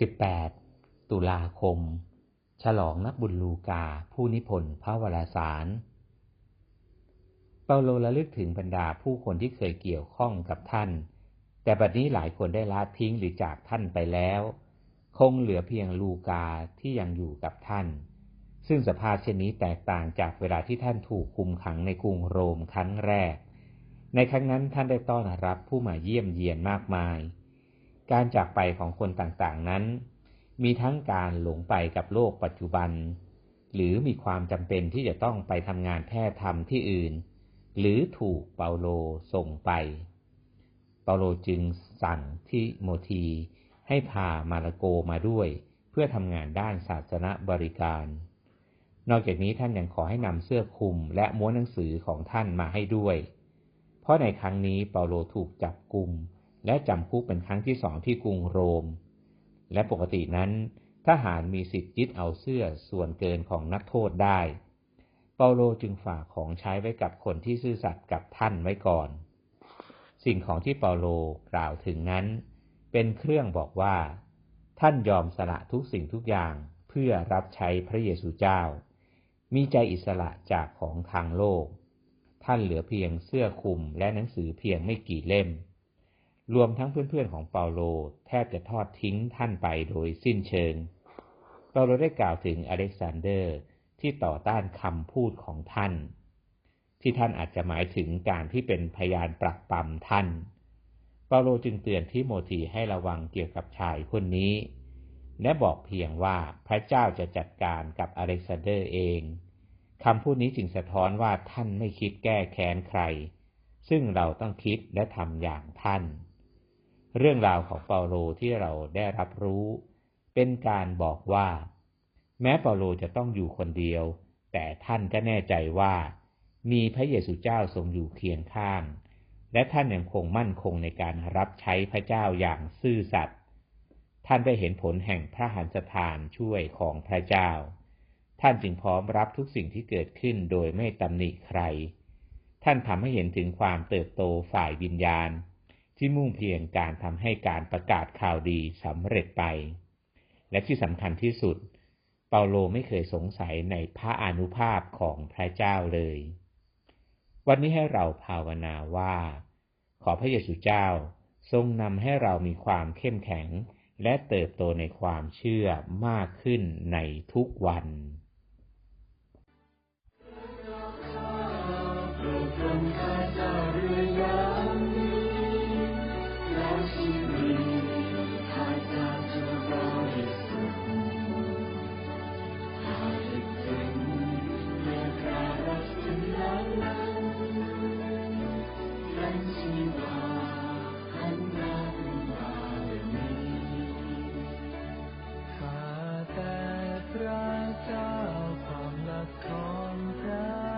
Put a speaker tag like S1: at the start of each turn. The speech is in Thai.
S1: 18 ตุลาคม ฉลองนักบุญลูกาผู้นิพนธ์พระวรสาร เปาโลระลึกถึงบรรดาผู้คนที่เคยเกี่ยวข้องกับท่าน แต่บัดนี้หลายคนได้ละทิ้งหรือจากท่านไปแล้ว คงเหลือเพียงลูกาที่ยังอยู่กับท่าน ซึ่งสภาพเช่นนี้แตกต่างจากเวลาที่ท่านถูกคุมขังในกรุงโรมครั้งแรก ในครั้งนั้นท่านได้ต้อนรับผู้มาเยี่ยมเยียนมากมาย การจากไปของคนต่างๆนั้น มีทั้งการหลงไปกับโลกปัจจุบัน หรือมีความจำเป็นที่จะต้องไปทำงานแพทย์ทำที่อื่น หรือถูกเปาโลส่งไป เปาโลจึงสั่งที่โมทีให้พามาลโกมาด้วย เพื่อทำงานด้านศาสนบริการ นอกจากนี้ท่านยังขอให้นำเสื้อคลุมและม้วนหนังสือของท่านมาให้ด้วย เพราะในครั้งนี้เปาโลถูกจับกลุ่ม และจำคุกเป็นครั้งที่สองที่กรุงโรม และปกตินั้นทหารมีสิทธิ์ยึดเอาเสื้อส่วนเกินของนักโทษได้ เปาโลจึงฝากของใช้ไว้กับคนที่ซื่อสัตย์กับท่านไว้ก่อน สิ่งของที่เปาโลกล่าวถึงนั้น เป็นเครื่องบอกว่า ท่านยอมสละทุกสิ่งทุกอย่างเพื่อรับใช้พระเยซูเจ้า มีใจอิสระจากของทางโลก ท่านเหลือเพียงเสื้อคลุมและหนังสือเพียงไม่กี่เล่ม รวมทั้งเพื่อนๆของเปาโลแทบจะทอดทิ้งท่านไปโดยสิ้นเชิง เปาโลได้กล่าวถึงอเล็กซานเดอร์ที่ต่อต้านคำพูดของท่าน ที่ท่านอาจจะหมายถึงการที่เป็นพยานปรักปรำท่าน เปาโลจึงเตือนที่โมทีให้ระวังเกี่ยวกับชายคนนี้ และบอกเพียงว่าพระเจ้าจะจัดการกับอเล็กซานเดอร์เองคำพูดนี้จึงสะท้อนว่าท่านไม่คิดแก้แค้นใคร ซึ่งเราต้องคิดและทำอย่างท่าน เรื่องราวของเปาโลที่เราได้รับรู้ เป็นการบอกว่า แม้เปาโลจะต้องอยู่คนเดียว แต่ท่านก็แน่ใจว่า มีพระเยซูเจ้าทรงอยู่เคียงข้าง และท่านยังคงมั่นคงในการรับใช้พระเจ้าอย่างซื่อสัตย์ท่านได้เห็นผลแห่งพระหันสถานช่วยของพระเจ้า ท่านจึงพร้อมรับทุกสิ่งที่เกิดขึ้นโดยไม่ตำหนิใคร ท่านทำให้เห็นถึงความเติบโตฝ่ายวิญญาณ ที่มุ่งเพียงการทำให้การประกาศข่าวดีสำเร็จไป และที่สำคัญที่สุด เปาโลไม่เคยสงสัยในพระอนุภาพของพระเจ้าเลย วันนี้ให้เราภาวนาว่า ขอพระเยซูเจ้าทรงนำให้เรามีความเข้มแข็งและเติบโตในความเชื่อมากขึ้นในทุกวัน
S2: ระเจ้าความรักของพระ